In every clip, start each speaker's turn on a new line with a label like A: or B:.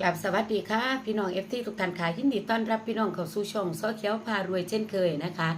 A: กลับสวัสดีค่ะ พี่น้องเอฟทีทุกท่านค่ะยินดีต้อนรับพี่น้องเข้าสู่ช่องซอเขียวพารวยเช่นเคยนะคะ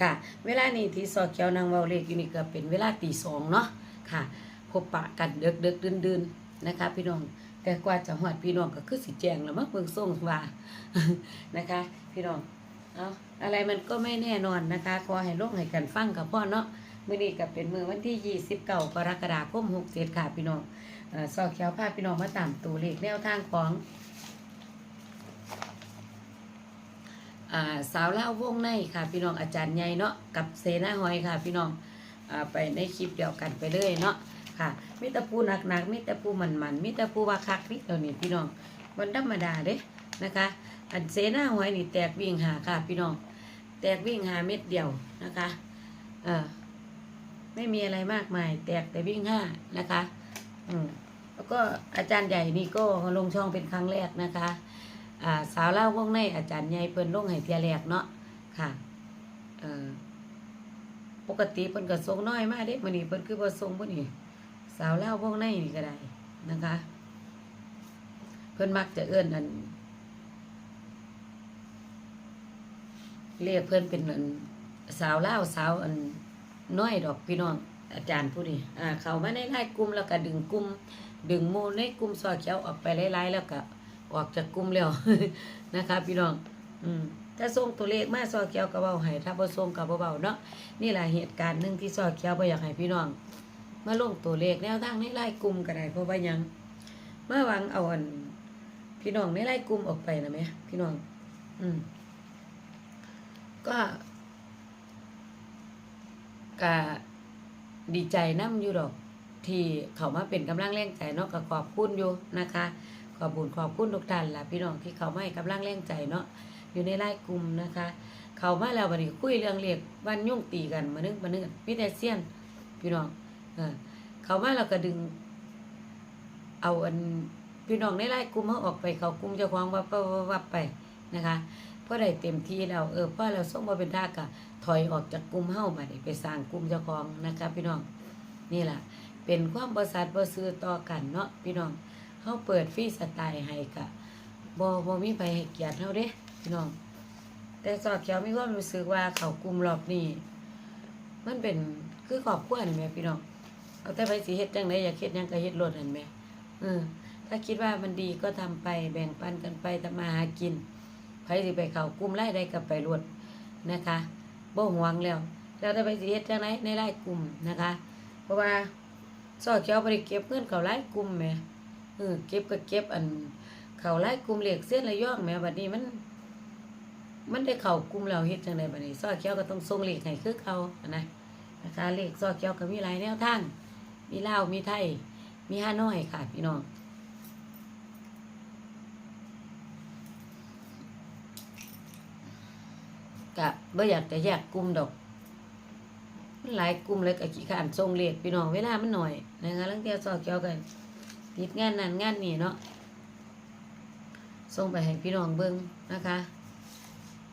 A: ค่ะ เวลานี้ที่ซอเขียวนางเวาเลขอยู่นี่ก็เป็นเวลาตีสองเนาะค่ะ พบปะกันเดึกเดึกดืนดืนๆนะคะ พี่น้องแต่กว่าจะหอดพี่น้องก็คือสิแจงแล้วมักเบิ่งส่งว่านะคะ พี่น้องเอาอะไรมันก็ไม่แน่นอนนะคะขอให้โลกให้กันฟังกับพ่อเนาะมื้อนี้ก็เป็นมือวันที่29กรกฎาคม67ค่ะพี่น้อง ซอกเขียวพาพี่น้องมาตามตัวเลขแนวทางของอสาวเล่าวงในค่ะ พี่น้องอาจารย์ใหญ่เนาะกับเสนาหอยค่ะ พี่น้องอไปในคลิปเดียวกันไปเลยเนาะค่ะมิตรภูหนักหนักๆมิตรภูมันมันๆมิตรภูว่าคักนี่ตัวนี้พี่น้องวันธรรมดาเด้นะคะ อันเสนาหอยนี่แตกวิ่งหาค่ะ พี่น้อง แตกวิ่งหาเม็ดเดียวนะคะเออไม่มีอะไรมากมาย แตกแต่วิ่งห้านะคะ แล้วก็อาจารย์ใหญ่นี่ก็ลงช่องเป็นครั้งแรกนะคะสาวเล่าวงในอาจารย์ใหญ่เพิ่นลงให้เทียแรกเนาะค่ะปกติเพิ่นก็ส่งน้อยมากเด้มื้อนี้เพิ่นคือบ่ส่งพุ่นนี่สาวเล่าวงในนี่ก็ได้นะคะ เพิ่นมักจะเอื้อนอันเรียกเพิ่นเป็นอันสาวเล่าสาวอันน้อยดอกพี่น้อง อาจารย์ผู้นี้อ่าเขามาในไล่กลุ่มแล้วก็ดึงกลุ่มดึงมูในกลุ่มซอยเขียวออกไปไล่ๆแล้วก็ออกจากกลุ่มแล้วนะคะพี่น้อง อืมถ้าส่งตัวเลขมาซอยเขียวก็เบาให้ถ้าบ่ส่งก็บ่เบาเนาะนี่แหละเหตุการณ์หนึ่งที่ซอยเขียวบ่อยากให้พี่น้อง มาลงตัวเลขแนวทางในไล่กลุ่มก็ได้เพราะว่ายังเมื่อวางเอาอันพี่น้องในไล่กลุ่มออกไปนะแม่พี่น้อง อืมก็กะ ดีใจน้ำอยู่ดอก ที่เขามาเป็นกำลังแรงใจเนาะก็ขอบคุณอยู่นะคะขอบบุญขอบคุณทุกท่านล่ะพี่น้องที่เขามาให้กำลังแรงใจเนาะอยู่ในไล่กลุ่มนะคะ เขามาแล้วบัดนี้คุยเรื่องเรียกวันยุ่งตีกันมานึกมานึกมิแต่เซียนพี่น้องเออเขามาเราก็ดึง เอาอันพี่น้องในไล่กลุ่มเขาออกไปเขากลุ่มเจ้าของว่าว่าว่าว่าไปนะคะ เพราะได้เต็มที่แล้วเออพราะเราส่งมาเป็นท่ากะถอยออกจากกลุ่มเฮ้ามาไปสร้างกลุ่มเจ้าของนะคะพี่น้องนี่แหละเป็นความบริษัทบริซื้อต่อกันเนาะพี่น้องเขาเปิดฟรีสไตล์ให้กะบอบอมีไปให้เกียรติเขาเด้พี่น้อง แต่สอดเขียวมีความรู้สึกว่าเขากลุ่มรอบนี้มันเป็นคือครอบครัวนี่แหม่พี่น้องเอาแต่ไปสิเฮ็ดจังไดอยากเฮ็ดหยังก็เฮ็ดโลดนั่นแหม่เออถ้าคิดว่ามันดีก็ทำไปแบ่งปันกันไปทำมาหากิน รสิไปเขากลุ่มไล่ได้ก็ไปรวดนะคะบ่หวงแล้วแล้วถ้ไปสิเฮ็ดจังไดในไล่กลุ่มนะคะ เพราะว่าซอเขียวบ่ได้เก็บเงินเขาไล่กลุ่มแหมเออเก็บก็เก็บอัน เขาไล่กลุ่มเหล็กเส้นระยองแหมบัดนี้มัน มันได้เขากลุ่มแล้วเฮ็ดจังไดบัดนี้ซอเขียวก็ต้องส่งเหลขให้คือเขาอะนะนะคะเหลขซอเขียวก็มีหลายแนวทางมีลาวมีไทยมีฮานอยค่ะพี่น้อง กะบ่อยากจะแยกกลุ่มดอกมันหลายกลุ่มเลยก็ขี้ขานส่งเลขพี่น้องเวลามันหน่อยนะคะลังเทียซอเกี่ยวกันติดงานนั้นงานนี้เนาะส่งไปให้พี่น้องเบิ่งนะคะ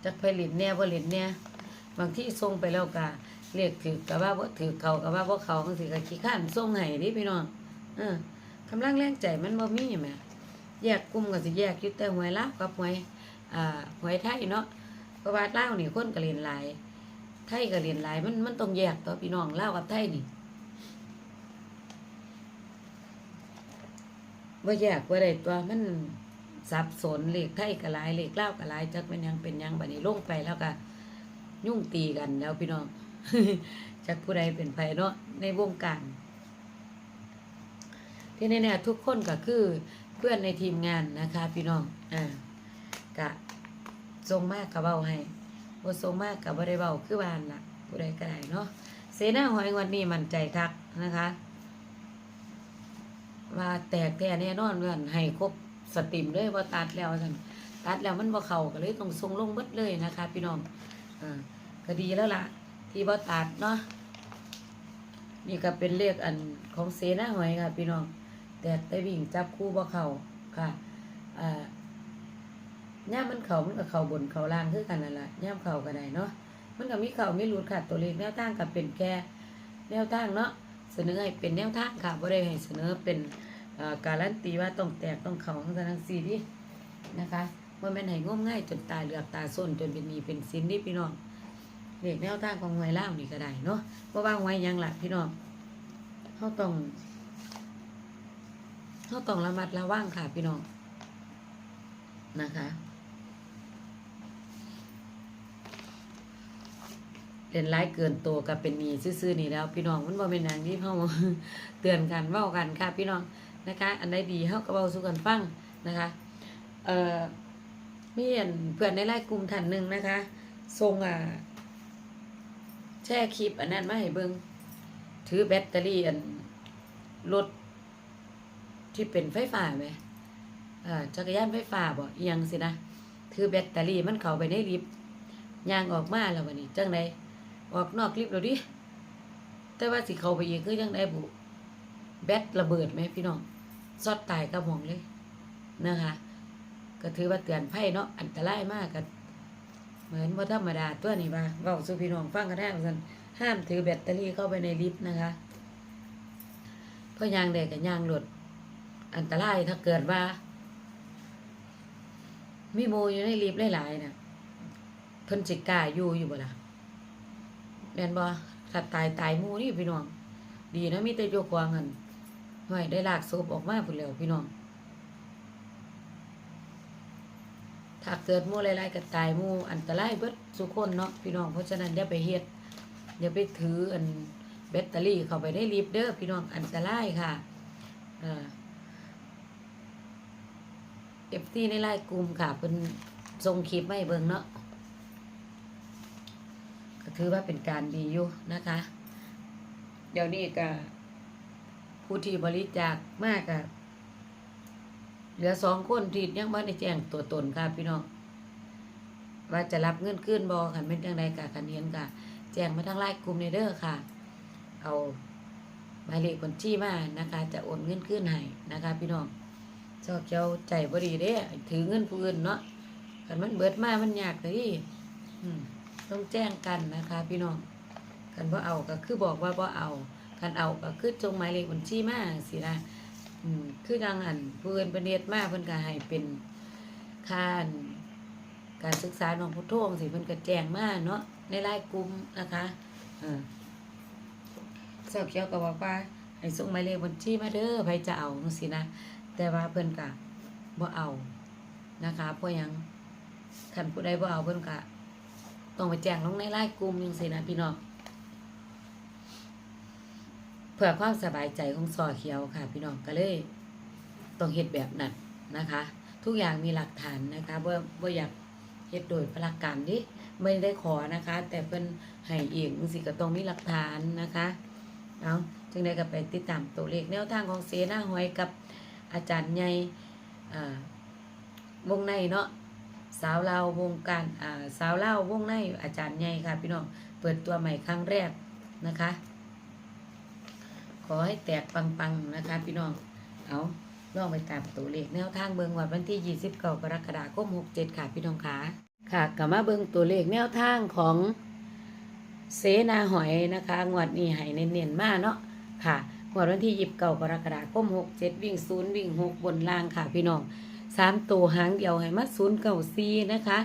A: จักไปเลินแหน่บ่เลินแหน่ยบางที่ส่งไปแล้วก็เลขถือกับว่าบ่ถือเขากับว่าบ่เขาจังซี่ก็ขี้ขานส่งให้ดิพี่น้องเออกำลังแรงใจมันบ่มีแหมแยกกลุ่มก็สิแยกอยู่แต่หวยลาวกับหวยอ่าหวยไทยเนาะ ราะว่าลาวนี่คนก็เรียนลาย ไทยกับเรียนลายมันมันต้องแยกตัวพี่น้องเล่ากับไทยนี่ว่าแยกว่าได้ตัวมันสับสนเหลขไทยกับลายเลขเล่ากับลายจักเป็นยังเป็นยังบัดนี้ลงไปแล้วก็ยุ่งตีกันแล้วพี่น้องจักผู้ใดเป็นไผเนาะในวงการที่แน่ๆทุกคนก็คือเพื่อนในทีมงานนะคะ พี่น้องอ่ากะ ทรงมากกับเบาให้บ่ทรงมากกับบ่ได้เบาคือบานล่ะผู้ใดก็ได้เนาะเสนาหอยงวันนี้มั่นใจคักนะคะว่าแตกแท้แน่นอนเพื่อนให้ครบสติมเลยว่าตัดแล้วซั่นตัดแล้วมันบ่เข้าก็เลยต้องทรงลงเบิดเลยนะคะ พี่น้องอ่าก็ดีแล้วล่ะ ที่บ่ตัดเนาะนี่ก็เป็นเลขอันของเสนาหอยค่ะ พี่น้องแตกแต่วิ่งจับคู่บ่เข้าค่ะอ่า ย่ามมันเขามันก็เขาบนเขาล่างคือกันนั่นแหละย่ามเขาก็ได้เนาะมันก็มีเขาไม่รูดค่ะตัวเลขแนวทางกับเป็นแค่แนวทางเนาะเสนอให้เป็นแนวทางค่ะบ่ได้ให้เสนอเป็นการันตีว่าต้องแตกต้องเขาทั้งทั้งสี่ดินะคะว่าแม่นให้งมง่ายจนตายเหลือกตาส้นจนเป็นหนีเป็นสินนี่พี่น้องเด็กแนวทางของหวยเล่าวนี่ก็ได้เนาะเพราะว่าหวยยังล่ะพี่น้องเขาต้องเขาต้องระมัดระวังค่ะพี่น้องนะคะ เล่นร้ายเกินตัวกับเป็นหนีซื่อๆนี่แล้ว พี่น้องมันบ่เป็นอย่างที่เขาเตือนกันเว้ากันค่ะ พี่น้องนะคะ อันใดดีเขาก็เว้าสู่กันฟังนะคะเอ่อมีอันเพื่อนในไลน์กลุ่มท่านหนึ่งนะคะส่งอ่าแช่คลิปอันนั้นมาให้เบิงถือแบตเตอรี่อันรถที่เป็นไฟฟ้าไหมอ่าจักรยานไฟฟ้าบ่เอียงสินะ ถือแบตเตอรี่มันเข้าไปในลิฟต์ยางออกมาแล้ววันนี้จังได ออกนอกลิฟต์แล้วดิ แต่ว่าสิเขาไปอีกคือจังไดบุแบตระเบิดไหมพี่น้องซอดตายกระหม่องเลยนะคะ ก็ถือว่าเตือนภัยเนาะอันตรายมากก็เหมือนว่าธรรมดาตัวนี้ว่าเว้าสู่พี่น้องฟังกันได้ว่าซั่นห้ามถือแบตเตอรี่เข้าไปในลิฟต์นะคะ เพราะยางใดกับยางหลุดอันตรายถ้าเกิดว่า มีโมอยู่ในลิฟต์หลายๆน่ะเพิ่นสิกาอยู่อยู่บ่ล่ะ แม่นบ่ถ้าตายตายมูนี่พี่น้อง ดีนะมีแต่โยกวางกันห้อยได้ลากศพออกมาพุ่นแล้วพี่น้อง ถ้าเกิดมูหลายๆก็ตายมูอันตรายเบิดสุคนเนาะพี่น้อง เพราะฉะนั้นอย่าไปเฮ็ดอย่าไปถืออันแบตเตอรี่เข้าไปในลิฟต์เด้อพี่น้องอันตรายค่ะเอฟซีในไลน์กลุ่มค่ะเพิ่นส่งคลิปไมาให้เบิ่งเนาะ ถือว่าเป็นการดีอยู่นะคะ เดี๋ยวนี้ก็ผู้ที่บริจาคมากอะเหลือสองคนที่ยังไม่ได้แจ้งตัวตนค่ะพี่น้องว่าจะรับเงินขึ้นบอคันเป็นจังใดกะคันเห็นกะแจ้งมาทางไลน์กลุ่มในเด้อค่ะ เอาหมายเลขบัญชีมานะคะ จะโอนเงินขึ้นให้นะคะ พี่น้องชอบเจ้าใจบ่ดีเด้ถือเงินผู้อื่นเนาะคันมันเบิดมามันยากเลยอืม ต้องแจ้งกันนะคะ พี่น้องคันว่าเอาก็คือบอกว่าว่าเอาคันเอาก็คือจงหมายเลขบัญชีมาสินะอืมคือดังอันผู้อื่อนป็นเนตมากเพิ่อนก็ให้เป็นค่านการศึกษาน้องพุทโธจั่งสิเพิ่อนก็แจ้งมากเนาะในไลน์กลุ่มนะคะเออเจ้าเขียวก็บอกว่าให้ส่งหมายเลขบัญชีมาเด้อใครจะเอาจังซี่นะแต่ว่าเพิ่อนก็บ่เอานะคะเพราะยังคันผู้ใดบ่เอาเพิ่อนก็ ต้องไปแจ้งลงในไลน์กลุ่มจังซี่นะพี่น้องเพื่อความสบายใจของสอเขียวค่ะ พี่น้องก็เลยต้องเฮ็ดแบบนั้นนะคะ ทุกอย่างมีหลักฐานนะคะว่าว่าอยากเฮ็ดโดยพลักการดิไม่ได้ขอนะคะ แต่เป็นให้เองสิก็ต้องมีหลักฐานนะคะเอาจึงได้ก็ไปติดตามตัวเลขแนวทางของเสนาหอยกับอาจารย์ใหญ่วงในเนาะ สาวเลาวงการอ่าสาวลาวงในอาจารย์ใหญ่ค่ะ พี่น้องเปิดตัวใหม่ครั้งแรกนะคะ ขอให้แตกปังๆนะคะ พี่น้องเอาล่องไปตามตัวเลขแนวทางเบิงวัดวันที่ 29 กรกฎาคม 67 ค่ะ พี่น้องขาค่ะกลับมาเบิงตัวเลขแนวทางของเสนาหอยนะคะงวดนี้ให้เน้นๆมากเนาะค่ะงวดวันที่ 29 กรกฎาคม 67 วิ่ง 0 วิ่ง 6 บนล่างค่ะ พี่น้อง สามตัวหางเดียวให้มา0 9 4นะคะ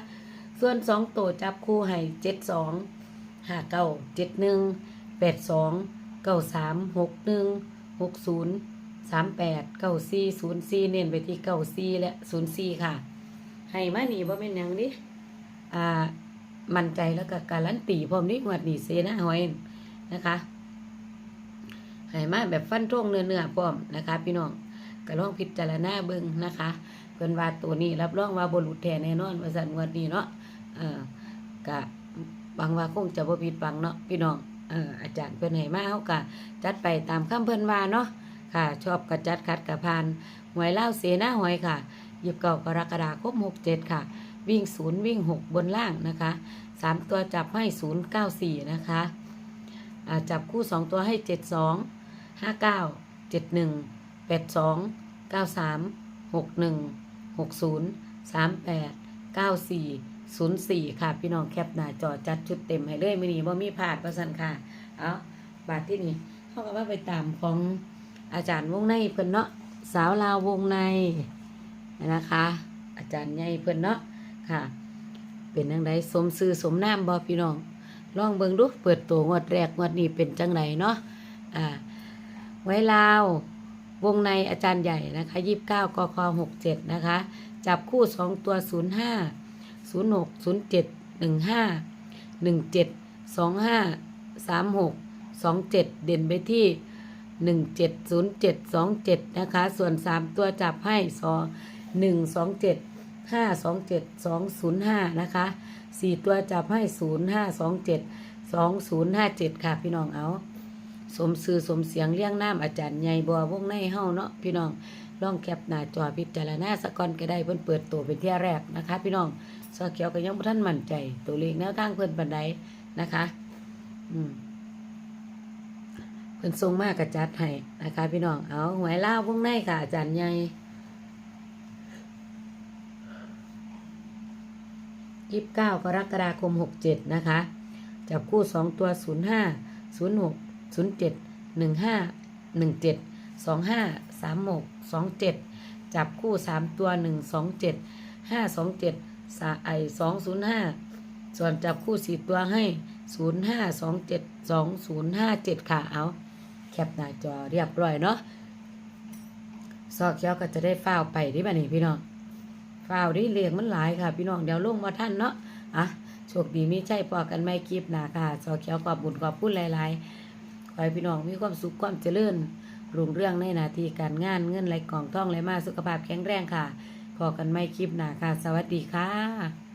A: ส่วนสองตัวจับคู่ให้72 59 71 82 93 61 60สามแปดเก้าสี่ศูนย์สี่เน้นไปที่เก้าสี่และศูนย์สี่ค่ะ ให้มาหนีว่าเป็นยังดิอ่ามั่นใจแล้วก็การันตีพร้อมนี้งวดนี้เซนะหอยนะคะให้มาแบบฟันท่งเนื้อเนื้อๆพร้อมนะคะ พี่น้อง ก็ลองพิจารณาเบิ่งนะคะเพิ่นว่าตัวนี้รับรองว่าบรุษแท้แน่นอนว่าสันงวดนี้เนาะเออกะบางว่าคงจะบ่ผิดบังเนาะพี่น้องเอออาจารย์เพิ่นให้มาเฮากะจัดไปตามคำเพิ่นว่าเนาะค่ะ ชอบกระจัดคัดกระพานหวยเล่าเสนาหอยค่ะหยิบเก่ากรกฎาคมหกเจ็ดค่ะ วิ่งศูนย์วิ่งหกบนล่างนะคะสามตัวจับให้ศูนย์เก้าสี่นะคะจับคู่สองตัวให้เจ็ดสองห้าเก้าเจ็ดหนึ่ง ดสองเก้าสามหกหนึ่งหกศูนย์สามแปดเก้าสี่ศูนย์สี่ค่ะ พี่น้องแคปหน้าจอจัดชุดเต็มให้เลยไม่นีว่ามีพลาดประสันค่ะ เอาบาทที่นี่เขาก็ว่าไปตามของอาจารย์วงในเพิ่นเนาะสาวลาววงในนะคะ อาจารย์ใหญ่เพิ่นเนาะค่ะ เป็นจังไดสมซื่อสมนามบ่พี่น้องลองเบิ่งดูเปิดตัวงวดแรกงวดนี้เป็นจังไดเนาะอ่าไว้ลาว วงในอาจารย์ใหญ่นะคะยี่สิบเก้ากคหกเจ็ดนะคะ จับคู่สองตัวศูนย์ห้าศูนย์หกศูนย์เจ็ดหนึ่งห้าหนึ่งเจ็ดสองห้าสามหกสองเจ็ดเด่นไปที่หนึ่งเจ็ดศูนย์เจ็ดสองเจ็ดนะคะ ส่วนสามตัวจับให้สองหนึ่งสองเจ็ดห้าสองเจ็ดสองศูนย์ห้านะคะสี่ตัวจับให้ศูนย์ห้าสองเจ็ดสองศูนย์ห้าเจ็ดค่ะพี่น้องเอา สมซื่อสมเสียงเลี้ยงน้ำอาจารย์ใหญ่บัววงในเฮาเนาะพี่น้องลองแคปหน้าจอพิจารณาสะก่อนก็ได้เพิ่นเปิดตัวเป็นเที่ยแรกนะคะ พี่น้องซอเขียวก็ยังบ่ทันมั่นใจ ตัวเลขแนวทางเพิ่นปานใดนะคะ อืมเพิ่นส่งมากกระจัดให้นะคะ พี่น้องเอาหวยลาววงในค่ะ อาจารย์ใหญ่ยี่สิบเก้ากรกฎาคมหกเจ็ดนะคะ จับคู่สองตัวศูนย์ห้าศูนย์หก ศูนย์เจ็ดหนึ่งห้าหนึ่งเจ็ดสองห้าสามหกสองเจ็ดจับคู่สามตัวหนึ่งสองเจ็ดห้าสองเจ็ดสาไอสองศูนย์ห้าส่วนจับคู่สี่ตัวให้ศูนย์ห้าสองเจ็ดสองศูนย์ห้าเจ็ดค่ะเอาแคปหน้าจอเรียบร้อยเนาะซอกเขียวก็จะได้ฟ้าวไปที่บ้านนี้พี่น้องฟ้าวดิเรียงมันหลายค่ะ พี่น้องเดี๋ยวลงมาท่านเนาะอะโชคดีมีใจพอกันไม่คลิปหนาค่ะสอเขียวขอบบุญขอบพูดหลายๆ ขอให้พี่น้องมีความสุขความเจริญรุ่งเรื่องในหนาทีการงานเงินไหลกล่องท่องไหลมาสุขภาพแข็งแรงค่ะพอกันไม่คลิปหนาค่ะ สวัสดีค่ะ